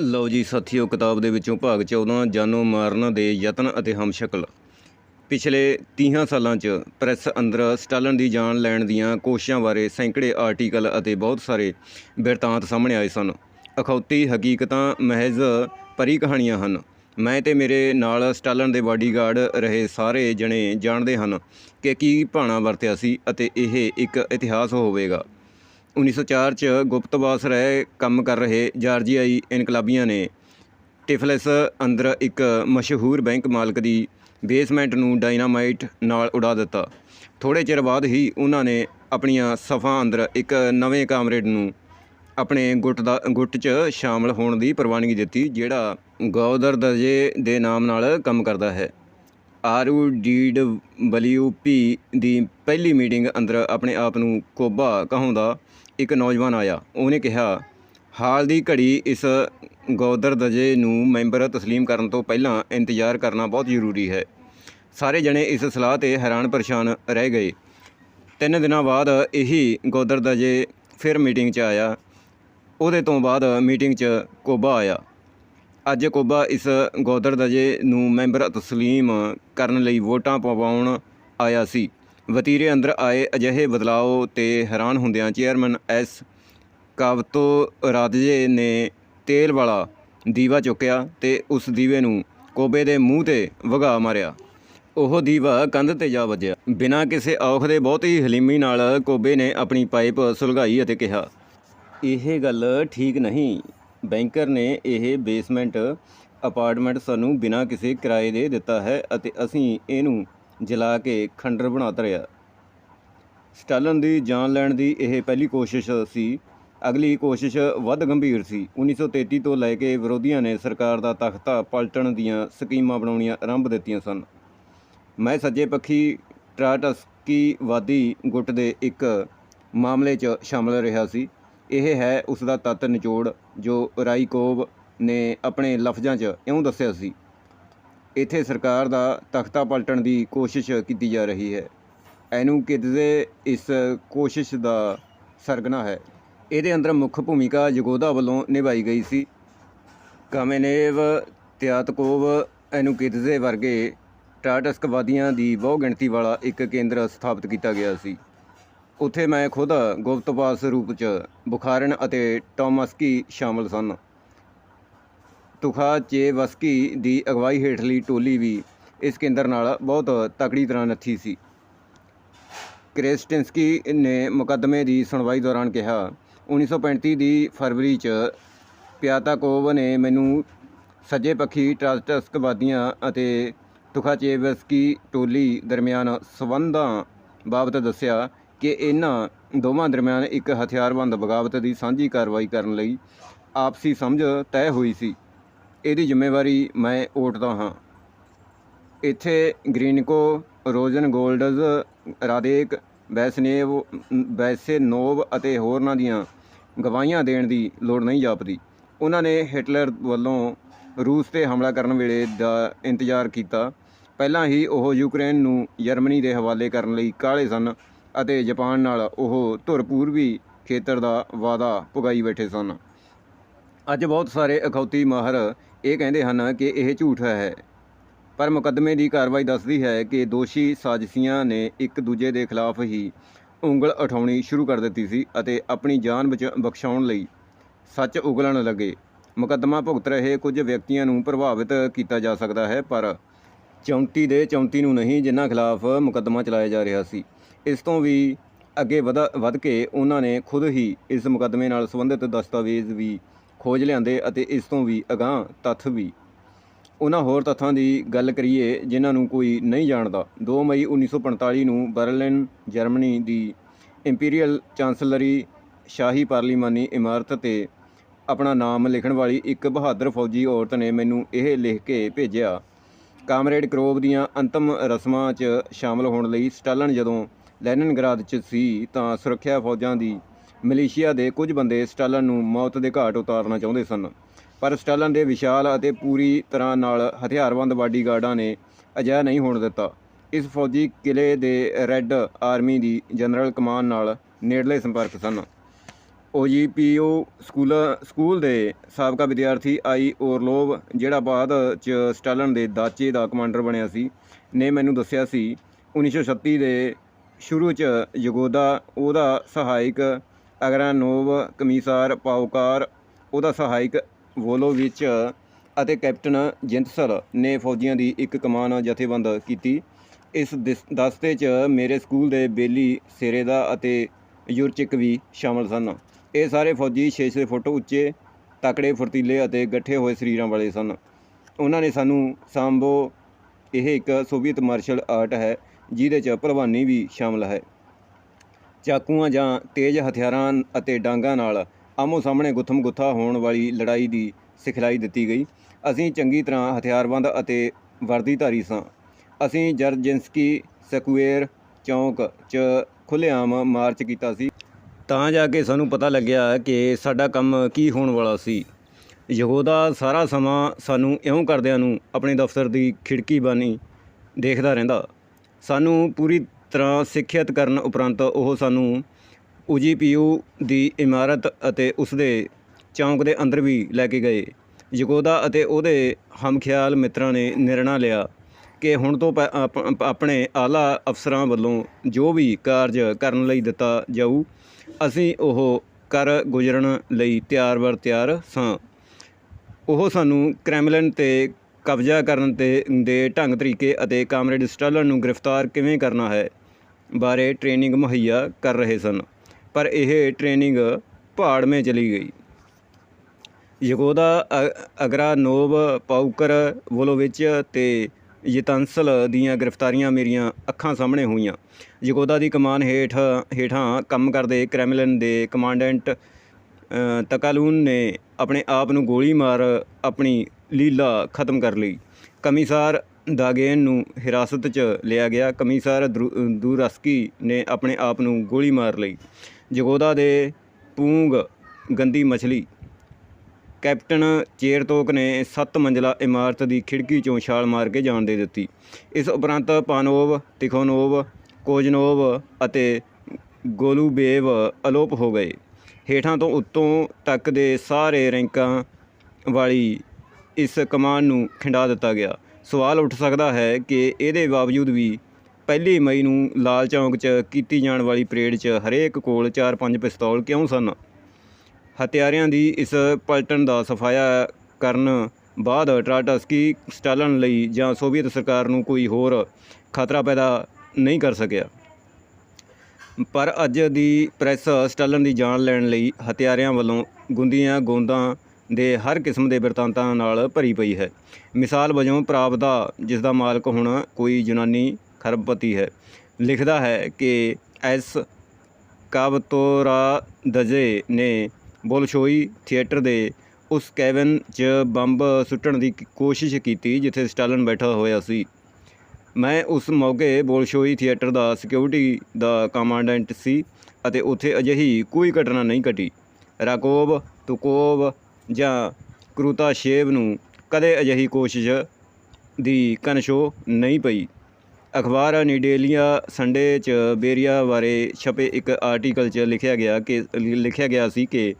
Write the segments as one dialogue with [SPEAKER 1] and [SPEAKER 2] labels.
[SPEAKER 1] ਲਓ ਜੀ ਸਾਥੀਓ, ਕਿਤਾਬ ਦੇ ਵਿੱਚੋਂ ਭਾਗ 14 ਜਾਨੋ ਮਾਰਨ ਦੇ ਯਤਨ ਅਤੇ ਹਮਸ਼ਕਲ। ਪਿਛਲੇ 30 ਸਾਲਾਂ 'ਚ ਪ੍ਰੈਸ ਅੰਦਰ ਸਟਾਲਨ ਦੀ ਜਾਨ ਲੈਣ ਦੀਆਂ ਕੋਸ਼ਿਸ਼ਾਂ ਬਾਰੇ ਸੈਂਕੜੇ ਆਰਟੀਕਲ ਅਤੇ ਬਹੁਤ ਸਾਰੇ ਬਿਰਤਾਂਤ ਸਾਹਮਣੇ ਆਏ ਸਨ। ਅਖੌਤੀ ਹਕੀਕਤਾਂ ਮਹਿਜ਼ ਪਰੀ ਕਹਾਣੀਆਂ ਹਨ। ਮੈਂ ਤੇ ਮੇਰੇ ਨਾਲ ਸਟਾਲਨ ਦੇ ਬਾਡੀਗਾਰਡ ਰਹੇ ਸਾਰੇ ਜਣੇ ਜਾਣਦੇ ਹਨ ਕਿ ਕੀ ਭਾਣਾ ਵਰਤਿਆ ਸੀ ਅਤੇ ਇਹ ਇੱਕ ਇਤਿਹਾਸ ਹੋਵੇਗਾ। 1904 ਚ ਗੁਪਤਵਾਸ ਰਹਿ ਕੰਮ ਕਰ ਰਹੇ ਜਾਰਜੀਆਈ ਇਨਕਲਾਬੀਆਂ ਨੇ ਟਿਫਲਿਸ ਅੰਦਰ ਇੱਕ ਮਸ਼ਹੂਰ ਬੈਂਕ ਮਾਲਕ ਦੀ ਬੇਸਮੈਂਟ ਨੂੰ ਡਾਇਨਾਮਾਈਟ ਨਾਲ ਉਡਾ ਦਿੱਤਾ। ਥੋੜੇ ਚਿਰ ਬਾਅਦ ਹੀ ਉਹਨਾਂ ਨੇ ਆਪਣੀਆਂ ਸਫਾਂ ਅੰਦਰ ਇੱਕ ਨਵੇਂ ਕਾਮਰੇਡ ਨੂੰ ਆਪਣੇ ਗੁੱਟ ਦਾ, ਗੁੱਟ 'ਚ ਸ਼ਾਮਲ ਹੋਣ ਦੀ ਪ੍ਰਵਾਨਗੀ ਦਿੱਤੀ, ਜਿਹੜਾ ਗੌਦਰ ਦਰਜੇ ਦੇ ਨਾਮ ਨਾਲ ਕੰਮ ਕਰਦਾ ਹੈ। ਆਰ ਓ ਡੀ ਡਲੀਊ ਪੀ ਦੀ ਪਹਿਲੀ ਮੀਟਿੰਗ ਅੰਦਰ ਆਪਣੇ ਆਪ ਨੂੰ ਕੋਬਾ ਕਹਾਉਂਦਾ ਇੱਕ ਨੌਜਵਾਨ ਆਇਆ। ਉਹਨੇ ਕਿਹਾ, ਹਾਲ ਦੀ ਘੜੀ ਇਸ ਗੌਦਰ ਦਜੇ ਨੂੰ ਮੈਂਬਰ ਤਸਲੀਮ ਕਰਨ ਤੋਂ ਪਹਿਲਾਂ ਇੰਤਜ਼ਾਰ ਕਰਨਾ ਬਹੁਤ ਜ਼ਰੂਰੀ ਹੈ। ਸਾਰੇ ਜਣੇ ਇਸ ਸਲਾਹ ਤੇ ਹੈਰਾਨ ਪਰੇਸ਼ਾਨ ਰਹਿ ਗਏ। ਤਿੰਨ ਦਿਨਾਂ ਬਾਅਦ ਇਹੀ ਗੌਦਰ ਦਜੇ ਫਿਰ ਮੀਟਿੰਗ 'ਚ ਆਇਆ। ਉਹਦੇ ਤੋਂ ਬਾਅਦ ਮੀਟਿੰਗ 'ਚ ਕੋਬਾ ਆਇਆ। ਅੱਜ ਕੋਬਾ ਇਸ ਗੌਦਰ ਦਜੇ ਨੂੰ ਮੈਂਬਰ ਤਸਲੀਮ ਕਰਨ ਲਈ ਵੋਟਾਂ ਪਵਾਉਣ ਆਇਆ ਸੀ। ਵਤੀਰੇ ਅੰਦਰ ਆਏ ਅਜਿਹੇ ਬਦਲਾਓ ਤੇ ਹੈਰਾਨ ਹੁੰਦਿਆਂ ਚੇਅਰਮੈਨ ਐਸ ਕਾਵਤੋ ਰਾਜੇ ਨੇ ਤੇਲ ਵਾਲਾ ਦੀਵਾ ਚੁੱਕਿਆ ਤੇ ਉਸ ਦੀਵੇ ਨੂੰ ਕੋਬੇ ਦੇ ਮੂੰਹ ਤੇ ਵਗਾ ਮਾਰਿਆ। ਉਹ ਦੀਵਾ ਕੰਧ ਤੇ ਜਾ ਵੱਜਿਆ। ਬਿਨਾਂ ਕਿਸੇ ਔਖ ਦੇ ਬਹੁਤ ਹੀ ਹਲੀਮੀ ਨਾਲ ਕੋਬੇ ਨੇ ਆਪਣੀ ਪਾਈਪ ਸੁਲਗਾਈ ਅਤੇ ਕਿਹਾ, ਇਹ ਗੱਲ ਠੀਕ ਨਹੀਂ। ਬੈਂਕਰ ਨੇ ਇਹ ਬੇਸਮੈਂਟ ਅਪਾਰਟਮੈਂਟ ਸਾਨੂੰ ਬਿਨਾਂ ਕਿਸੇ ਕਿਰਾਏ ਦੇ ਦਿੱਤਾ ਹੈ ਅਤੇ ਅਸੀਂ ਇਹਨੂੰ ਜਲਾ ਕੇ ਖੰਡਰ ਬਣਾ ਧਰਿਆ ਸਟਾਲਨ ਦੀ ਜਾਨ ਲੈਣ ਦੀ ਇਹ ਪਹਿਲੀ ਕੋਸ਼ਿਸ਼ ਸੀ, ਅਗਲੀ ਕੋਸ਼ਿਸ਼ ਵੱਧ ਗੰਭੀਰ ਸੀ। 1933 ਤੋਂ ਲੈ ਕੇ ਵਿਰੋਧੀਆਂ ਨੇ ਸਰਕਾਰ ਦਾ ਤਖਤਾ ਪਲਟਣ ਦੀਆਂ ਸਕੀਮਾਂ ਬਣਾਉਣੀਆਂ ਆਰੰਭ ਦਿੱਤੀਆਂ ਸਨ। ਮੈਂ ਸੱਜੇ ਪੱਖੀ ਟਰਾਟਸਕੀਵਾਦੀ ਗੁੱਟ ਦੇ ਇੱਕ ਮਾਮਲੇ 'ਚ ਸ਼ਾਮਲ ਰਿਹਾ ਸੀ। ਇਹ ਹੈ ਉਸ ਦਾ ਤੱਤ ਨਿਚੋੜ, ਜੋ ਰਾਈਕੋਵ ਨੇ ਆਪਣੇ ਲਫ਼ਜ਼ਾਂ 'ਚ ਇਉਂ ਦੱਸਿਆ ਸੀ। ਇੱਥੇ ਸਰਕਾਰ ਦਾ ਤਖਤਾ ਪਲਟਣ ਦੀ ਕੋਸ਼ਿਸ਼ ਕੀਤੀ ਜਾ ਰਹੀ ਹੈ। ਐਨੂੰ ਕਿਦਜ਼ੇ ਇਸ ਕੋਸ਼ਿਸ਼ ਦਾ ਸਰਗਨਾ ਹੈ? ਇਹਦੇ ਅੰਦਰ ਮੁੱਖ ਭੂਮਿਕਾ ਯਗੋਦਾ ਵੱਲੋਂ ਨਿਭਾਈ ਗਈ ਸੀ। ਕਾਮੇਨੇਵ, ਤਿਆਤਕੋਵ ਐਨੂਕਿਦਜ਼ੇ ਵਰਗੇ ਟਾਟਸਕਵਾਦੀਆਂ ਦੀ ਬਹੁ ਗਿਣਤੀ ਵਾਲਾ ਇੱਕ ਕੇਂਦਰ ਸਥਾਪਿਤ ਕੀਤਾ ਗਿਆ ਸੀ। ਉੱਥੇ ਮੈਂ ਖੁਦ ਗੁਪਤਵਾਸ ਰੂਪ 'ਚ ਬੁਖਾਰਨ ਅਤੇ ਟੋਮਸਕੀ ਸ਼ਾਮਲ ਸਨ। ਤੁਖਾਚੇਵਸਕੀ ਦੀ ਅਗਵਾਈ ਹੇਠਲੀ ਟੋਲੀ ਵੀ ਇਸ ਕੇਂਦਰ ਨਾਲ ਬਹੁਤ ਤਕੜੀ ਤਰ੍ਹਾਂ ਨੱਥੀ ਸੀ। ਕ੍ਰੇਸਟਿੰਸਕੀ ਨੇ ਮੁਕੱਦਮੇ ਦੀ ਸੁਣਵਾਈ ਦੌਰਾਨ ਕਿਹਾ 1935 ਦੀ ਫਰਵਰੀ 'ਚ ਪਿਆਤਾਕੋਵ ਨੇ ਮੈਨੂੰ ਸੱਜੇ ਪੱਖੀ ਟਰਾਸਟਸਕਵਾਦੀਆਂ ਅਤੇ ਤੁਖਾਚੇਵਸਕੀ ਟੋਲੀ ਦਰਮਿਆਨ ਸਬੰਧਾਂ ਬਾਬਤ ਦੱਸਿਆ ਕਿ ਇਹਨਾਂ ਦੋਵਾਂ ਦਰਮਿਆਨ ਇੱਕ ਹਥਿਆਰਬੰਦ ਬਗਾਵਤ ਦੀ ਸਾਂਝੀ ਕਾਰਵਾਈ ਕਰਨ ਲਈ ਆਪਸੀ ਸਮਝ ਤੈਅ ਹੋਈ ਸੀ। ਇਹਦੀ ਜ਼ਿੰਮੇਵਾਰੀ ਮੈਂ ਓਟਦਾ ਹਾਂ। ਇੱਥੇ ਗ੍ਰੀਨਕੋ, ਰੋਜ਼ਨ ਗੋਲਡਜ਼ ਰਾਦੇਕ ਬੈਸਨੇਵ ਬੈਸੇਨੋਵ ਅਤੇ ਹੋਰਨਾਂ ਦੀਆਂ ਗਵਾਹੀਆਂ ਦੇਣ ਦੀ ਲੋੜ ਨਹੀਂ ਜਾਪਦੀ। ਉਹਨਾਂ ਨੇ ਹਿਟਲਰ ਵੱਲੋਂ ਰੂਸ ਤੇ ਹਮਲਾ ਕਰਨ ਵੇਲੇ ਦਾ ਇੰਤਜ਼ਾਰ ਕੀਤਾ। ਪਹਿਲਾਂ ਹੀ ਉਹ ਯੂਕਰੇਨ ਨੂੰ ਜਰਮਨੀ ਦੇ ਹਵਾਲੇ ਕਰਨ ਲਈ ਕਾਹਲੇ ਸਨ ਅਤੇ ਜਾਪਾਨ ਨਾਲ ਉਹ ਧੁਰ ਪੂਰਬੀ ਖੇਤਰ ਦਾ ਵਾਅਦਾ ਪੁਗਾਈ ਬੈਠੇ ਸਨ। ਅੱਜ ਬਹੁਤ ਸਾਰੇ ਅਖੌਤੀ ਮਾਹਰ ਇਹ ਕਹਿੰਦੇ ਹਨ ਕਿ ਇਹ ਝੂਠ ਹੈ। ਪਰ ਮੁਕੱਦਮੇ ਦੀ ਕਾਰਵਾਈ ਦੱਸਦੀ ਹੈ ਕਿ ਦੋਸ਼ੀ ਸਾਜ਼ਿਸ਼ੀਆਂ ਨੇ ਇੱਕ ਦੂਜੇ ਦੇ ਖਿਲਾਫ ਹੀ ਉਂਗਲ ਉਠਾਉਣੀ ਸ਼ੁਰੂ ਕਰ ਦਿੱਤੀ ਸੀ ਅਤੇ ਆਪਣੀ ਜਾਨ ਬਚ, ਬਖਸ਼ਾਉਣ ਲਈ ਸੱਚ ਉਗਲਣ ਲੱਗੇ। ਮੁਕੱਦਮਾ ਭੁਗਤ ਰਹੇ ਕੁਝ ਵਿਅਕਤੀਆਂ ਨੂੰ ਪ੍ਰਭਾਵਿਤ ਕੀਤਾ ਜਾ ਸਕਦਾ ਹੈ, ਪਰ 34 ਦੇ 34 ਨੂੰ ਨਹੀਂ, ਜਿਨ੍ਹਾਂ ਖਿਲਾਫ ਮੁਕੱਦਮਾ ਚਲਾਇਆ ਜਾ ਰਿਹਾ ਸੀ। ਇਸ ਤੋਂ ਵੀ ਅੱਗੇ ਵਧ, ਵੱਧ ਕੇ ਉਹਨਾਂ ਨੇ ਖੁਦ ਹੀ ਇਸ ਮੁਕੱਦਮੇ ਨਾਲ ਸੰਬੰਧਿਤ ਦਸਤਾਵੇਜ਼ ਵੀ ਖੋਜ ਲਿਆਂਦੇ ਅਤੇ ਇਸ ਤੋਂ ਵੀ ਅਗਾਂਹ ਤੱਥ ਵੀ। ਉਹਨਾਂ ਹੋਰ ਤੱਥਾਂ ਦੀ ਗੱਲ ਕਰੀਏ, ਜਿਨ੍ਹਾਂ ਨੂੰ ਕੋਈ ਨਹੀਂ ਜਾਣਦਾ 2 ਮਈ 1945 ਨੂੰ ਬਰਲਿਨ, ਜਰਮਨੀ ਦੀ ਇੰਪੀਰੀਅਲ ਚਾਂਸਲਰੀ ਸ਼ਾਹੀ ਪਾਰਲੀਮਾਨੀ ਇਮਾਰਤ ਤੇ ਆਪਣਾ ਨਾਮ ਲਿਖਣ ਵਾਲੀ ਇੱਕ ਬਹਾਦਰ ਫੌਜੀ ਔਰਤ ਨੇ ਮੈਨੂੰ ਇਹ ਲਿਖ ਕੇ ਭੇਜਿਆ। ਕਾਮਰੇਡ ਕਰੋਬ ਦੀਆਂ ਅੰਤਮ ਰਸਮਾਂ 'ਚ ਸ਼ਾਮਲ ਹੋਣ ਲਈ ਸਟਾਲਨ ਜਦੋਂ ਲੈਨਿਨਗਰਾਦ 'ਚ ਸੀ, ਤਾਂ ਸੁਰੱਖਿਆ ਫੌਜਾਂ ਦੀ ਮਲੇਸ਼ੀਆ ਦੇ ਕੁਝ ਬੰਦੇ ਸਟਾਲਨ ਨੂੰ ਮੌਤ ਦੇ ਘਾਟ ਉਤਾਰਨਾ ਚਾਹੁੰਦੇ ਸਨ। ਪਰ ਸਟਾਲਨ ਦੇ ਵਿਸ਼ਾਲ ਅਤੇ ਪੂਰੀ ਤਰ੍ਹਾਂ ਨਾਲ ਹਥਿਆਰਬੰਦ ਬਾਡੀਗਾਰਡਾਂ ਨੇ ਅਜਿਹਾ ਨਹੀਂ ਹੋਣ ਦਿੱਤਾ। ਇਸ ਫੌਜੀ ਕਿਲੇ ਦੇ ਰੈੱਡ ਆਰਮੀ ਦੀ ਜਨਰਲ ਕਮਾਨ ਨਾਲ ਨੇੜਲੇ ਸੰਪਰਕ ਸਨ। ਓਜੀਪੀਓ ਸਕੂਲ ਸਕੂਲ ਦੇ ਸਾਬਕਾ ਵਿਦਿਆਰਥੀ ਆਈ ਓਰਲੋਵ, ਜਿਹੜਾ ਬਾਅਦ ਚ ਸਟਾਲਨ ਦੇ ਦਾਚੇ ਦਾ ਕਮਾਂਡਰ ਬਣਿਆ ਸੀ, ਨੇ ਮੈਨੂੰ ਦੱਸਿਆ ਸੀ 1936 ਦੇ ਸ਼ੁਰੂ ਚ ਯਗੋਦਾ ਉਹਦਾ ਸਹਾਇਕ ਅਗਰਾਨੋਵ, ਕਮਿਸਾਰ, ਪਾਓਕਾਰ, ਉਹਦਾ ਸਹਾਇਕ ਵੋਲੋਵਿਚ ਅਤੇ ਕੈਪਟਨ ਜਿੰਤਸਰ ਨੇ ਫੌਜੀਆਂ ਦੀ ਇੱਕ ਕਮਾਨ ਜਥੇਬੰਦ ਕੀਤੀ। ਇਸ ਦਿਸ- ਦਸਤੇ 'ਚ ਮੇਰੇ ਸਕੂਲ ਦੇ ਬੇਲੀ ਸੇਰੇਦਾ ਅਤੇ ਯੂਰਚਿਕ ਵੀ ਸ਼ਾਮਲ ਸਨ। ਇਹ ਸਾਰੇ ਫੌਜੀ 6-6 ਫੁੱਟ ਉੱਚੇ, ਤਕੜੇ, ਫੁਰਤੀਲੇ ਅਤੇ ਗੱਠੇ ਹੋਏ ਸਰੀਰਾਂ ਵਾਲੇ ਸਨ। ਉਹਨਾਂ ਨੇ ਸਾਨੂੰ ਸਾਂਬੋ ਇਹ ਇੱਕ ਸੋਵੀਅਤ ਮਾਰਸ਼ਲ ਆਰਟ ਹੈ, ਜਿਹਦੇ 'ਚ ਭਲਵਾਨੀ ਵੀ ਸ਼ਾਮਲ ਹੈ। ਚਾਕੂਆਂ ਜਾਂ ਤੇਜ਼ ਹਥਿਆਰਾਂ ਅਤੇ ਡਾਂਗਾਂ ਨਾਲ ਆਮੋ ਸਾਹਮਣੇ ਗੁੱਥਮ ਗੁੱਥਾ ਹੋਣ ਵਾਲੀ ਲੜਾਈ ਦੀ ਸਿਖਲਾਈ ਦਿੱਤੀ ਗਈ। ਅਸੀਂ ਚੰਗੀ ਤਰ੍ਹਾਂ ਹਥਿਆਰਬੰਦ ਅਤੇ ਵਰਦੀਧਾਰੀ ਸਾਂ। ਅਸੀਂ ਜਰਜਿੰਸਕੀ ਸਕੁਏਰ ਚੌਂਕ 'ਚ ਖੁੱਲ੍ਹੇਆਮ ਮਾਰਚ ਕੀਤਾ ਸੀ। ਤਾਂ ਜਾ ਕੇ ਸਾਨੂੰ ਪਤਾ ਲੱਗਿਆ ਕਿ ਸਾਡਾ ਕੰਮ ਕੀ ਹੋਣ ਵਾਲਾ ਸੀ। ਯਹੂਦਾ ਸਾਰਾ ਸਮਾਂ ਸਾਨੂੰ ਇਉਂ ਕਰਦਿਆਂ ਨੂੰ ਆਪਣੇ ਦਫ਼ਤਰ ਦੀ ਖਿੜਕੀ ਬਾਨੀ ਦੇਖਦਾ ਰਹਿੰਦਾ। ਸਾਨੂੰ ਪੂਰੀ ਤਰ੍ਹਾਂ ਸਿੱਖਿਅਤ ਕਰਨ ਉਪਰੰਤ ਉਹ ਸਾਨੂੰ ਊਜੀਪੀਯੂ ਦੀ ਇਮਾਰਤ ਅਤੇ ਉਸਦੇ ਚੌਂਕ ਦੇ ਅੰਦਰ ਵੀ ਲੈ ਕੇ ਗਏ। ਯਗੋਦਾ ਅਤੇ ਉਹਦੇ ਹਮਖਿਆਲ ਮਿੱਤਰਾਂ ਨੇ ਨਿਰਣਾ ਲਿਆ ਕਿ ਹੁਣ ਤੋਂ ਪ- ਆਪਣੇ ਆਲਾ ਅਫਸਰਾਂ ਵੱਲੋਂ ਜੋ ਵੀ ਕਾਰਜ ਕਰਨ ਲਈ ਦਿੱਤਾ ਜਾਊ, ਅਸੀਂ ਉਹ ਕਰ ਗੁਜ਼ਰਨ ਲਈ ਤਿਆਰ ਬਰ ਤਿਆਰ ਸਾਂ। ਉਹ ਸਾਨੂੰ ਕ੍ਰੈਮਲਿਨ ਤੇ ਕਬਜ਼ਾ ਕਰਨ ਤੇ, ਦੇ ਢੰਗ ਤਰੀਕੇ ਅਤੇ ਕਾਮਰੇਡ ਸਟਾਲਨ ਨੂੰ ਗ੍ਰਿਫਤਾਰ ਕਿਵੇਂ ਕਰਨਾ ਹੈ ਬਾਰੇ ਟ੍ਰੇਨਿੰਗ ਮੁਹੱਈਆ ਕਰ ਰਹੇ ਸਨ, ਪਰ ਇਹ ਟ੍ਰੇਨਿੰਗ ਭਾੜ ਮੇ ਚਲੀ ਗਈ। ਯਗੋਦਾ ਅ- ਅਗਰਾਨੋਵ ਪਾਉਕਰ ਵੋਲੋਵਿਚ ਤੇ ਯਤਨਸਲ ਦੀਆਂ ਗ੍ਰਿਫਤਾਰੀਆਂ ਮੇਰੀਆਂ ਅੱਖਾਂ ਸਾਹਮਣੇ ਹੋਈਆਂ। ਯਗੋਦਾ ਦੀ ਕਮਾਨ ਹੇਠ, ਹੇਠਾਂ ਕੰਮ ਕਰਦੇ ਕ੍ਰੈਮਲਿਨ ਦੇ ਕਮਾਂਡੈਂਟ ਤਕਾਲੂਨ ਨੇ ਆਪਣੇ ਆਪ ਨੂੰ ਗੋਲੀ ਮਾਰ ਆਪਣੀ ਲੀਲਾ ਖਤਮ ਕਰ ਲਈ। ਕਮਿਸਾਰ ਦਾਗੇਨ ਨੂੰ ਹਿਰਾਸਤ 'ਚ ਲਿਆ ਗਿਆ। ਕਮਿਸਾਰ ਦਰੂ- ਦੂਰਸਕੀ ਨੇ ਆਪਣੇ ਆਪ ਨੂੰ ਗੋਲੀ ਮਾਰ ਲਈ। ਜਗੋਦਾ ਦੇ ਪੂੰਗ ਗੰਦੀ ਮਛਲੀ। ਕੈਪਟਨ ਚੇਰਤੋਕ ਨੇ ਸੱਤ ਮੰਜ਼ਲਾ ਇਮਾਰਤ ਦੀ ਖਿੜਕੀ ਚੋਂ ਛਾਲ ਮਾਰ ਕੇ ਜਾਨ ਦੇ ਦਿੱਤੀ। ਇਸ ਉਪਰੰਤ ਪਾਨੋਵ, ਤਿਖੋਨੋਵ, ਕੋਜਨੋਵ ਅਤੇ ਗੋਲੂਬੇਵ ਅਲੋਪ ਹੋ ਗਏ। ਹੇਠਾਂ ਤੋਂ ਉੱਤੋਂ ਤੱਕ ਦੇ ਸਾਰੇ ਰੈਂਕਾਂ ਵਾਲੀ ਇਸ ਕਮਾਨ ਨੂੰ ਖਿੰਡਾ ਦਿੱਤਾ ਗਿਆ। ਸਵਾਲ ਉੱਠ ਸਕਦਾ ਹੈ ਕਿ ਇਹਦੇ ਬਾਵਜੂਦ ਵੀ ਪਹਿਲੀ ਮਈ ਨੂੰ ਲਾਲ ਚੌਂਕ 'ਚ ਕੀਤੀ ਜਾਣ ਵਾਲੀ ਪਰੇਡ 'ਚ ਹਰੇਕ ਕੋਲ 4-5 ਪਿਸਤੌਲ ਕਿਉਂ ਸਨ? ਹਥਿਆਰਿਆਂ ਦੀ ਇਸ ਪਲਟਨ ਦਾ ਸਫਾਇਆ ਕਰਨ ਬਾਅਦ ਟਰਾਟਸਕੀ ਸਟਾਲਨ ਲਈ ਜਾਂ ਸੋਵੀਅਤ ਸਰਕਾਰ ਨੂੰ ਕੋਈ ਹੋਰ ਖਤਰਾ ਪੈਦਾ ਨਹੀਂ ਕਰ ਸਕਿਆ। ਪਰ ਅੱਜ ਦੀ ਪ੍ਰੈਸ ਸਟਾਲਨ ਦੀ ਜਾਨ ਲੈਣ ਲਈ ਹਥਿਆਰਿਆਂ ਵੱਲੋਂ ਗੁੰਦੀਆਂ, ਗੋਂਦਾਂ ਦੇ ਹਰ ਕਿਸਮ ਦੇ ਬਿਰਤਾਂਤਾਂ ਨਾਲ ਭਰੀ ਪਈ ਹੈ। ਮਿਸਾਲ ਵਜੋਂ ਪ੍ਰਾਪਦਾ ਜਿਸ ਦਾ ਮਾਲਕ ਹੁਣ ਕੋਈ ਯੂਨਾਨੀ ਖਰਬਪਤੀ ਹੈ। ਲਿਖਦਾ ਹੈ ਕਿ ਐਸ ਕਾਵਤੋਰਾ ਦਜੇ ਨੇ ਬੋਲਸ਼ੋਈ ਥੀਏਟਰ ਦੇ ਉਸ ਕੈਬਨ 'ਚ ਬੰਬ ਸੁੱਟਣ ਦੀ ਕੋਸ਼ਿਸ਼ ਕੀਤੀ, ਜਿੱਥੇ ਸਟਾਲਨ ਬੈਠਾ ਹੋਇਆ ਸੀ। ਮੈਂ ਉਸ ਮੌਕੇ ਬੋਲਸ਼ੋਈ ਥੀਏਟਰ ਦਾ ਸਿਕਿਉਰਿਟੀ ਦਾ ਕਮਾਂਡੈਂਟ ਸੀ ਅਤੇ ਉੱਥੇ ਅਜਿਹੀ ਕੋਈ ਘਟਨਾ ਨਹੀਂ ਘਟੀ। ਰਾਕੋਬ ਤੁਕੋਬ ਜਾਂ ਕਰੂਤਾਸ਼ੇਵ ਨੂੰ ਕਦੇ ਅਜਿਹੀ ਕੋਸ਼ਿਸ਼ ਦੀ ਕਨਸ਼ੋ ਨਹੀਂ ਪਈ। ਅਖਬਾਰ ਨਿਡੇਲੀਆ ਸੰਡੇ 'ਚ ਬੇਰੀਆ ਬਾਰੇ ਛਪੇ ਇੱਕ ਆਰਟੀਕਲ 'ਚ ਲਿਖਿਆ ਗਿਆ ਕਿ, ਲਿਖਿਆ ਗਿਆ ਸੀ ਕਿ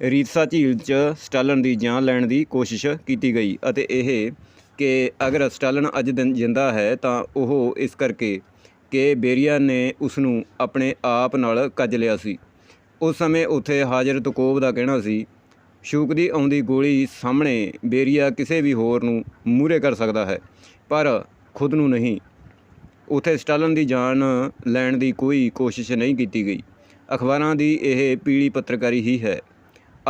[SPEAKER 1] ਰੀਤਸਾ ਝੀਲ 'ਚ ਸਟਾਲਨ ਦੀ ਜਾਨ ਲੈਣ ਦੀ ਕੋਸ਼ਿਸ਼ ਕੀਤੀ ਗਈ ਅਤੇ ਇਹ ਕਿ ਅਗਰ ਸਟਾਲਨ ਅੱਜ ਦਿਨ ਜਿੰਦਾ ਹੈ ਤਾਂ ਉਹ ਇਸ ਕਰਕੇ ਕਿ ਬੇਰੀਆ ਨੇ ਉਸ ਨੂੰ ਆਪਣੇ ਆਪ ਨਾਲ ਕੱਜ ਲਿਆ ਸੀ। ਉਸ ਸਮੇਂ ਉੱਥੇ ਹਾਜ਼ਰ ਤਕੋਬ ਦਾ ਕਹਿਣਾ ਸੀ, ਸ਼ੂਕ ਦੀ ਆਉਂਦੀ ਗੋਲੀ ਸਾਹਮਣੇ ਬੇਰੀਆ ਕਿਸੇ ਵੀ ਹੋਰ ਨੂੰ ਮੂਹਰੇ ਕਰ ਸਕਦਾ ਹੈ, ਪਰ ਖੁਦ ਨੂੰ ਨਹੀਂ। ਉਥੇ ਸਟਾਲਨ ਦੀ ਜਾਨ ਲੈਣ ਦੀ ਕੋਈ ਕੋਸ਼ਿਸ਼ ਨਹੀਂ ਕੀਤੀ ਗਈ। ਅਖਬਾਰਾਂ ਦੀ ਇਹ ਪੀਲੀ ਪੱਤਰਕਾਰੀ ਹੀ ਹੈ।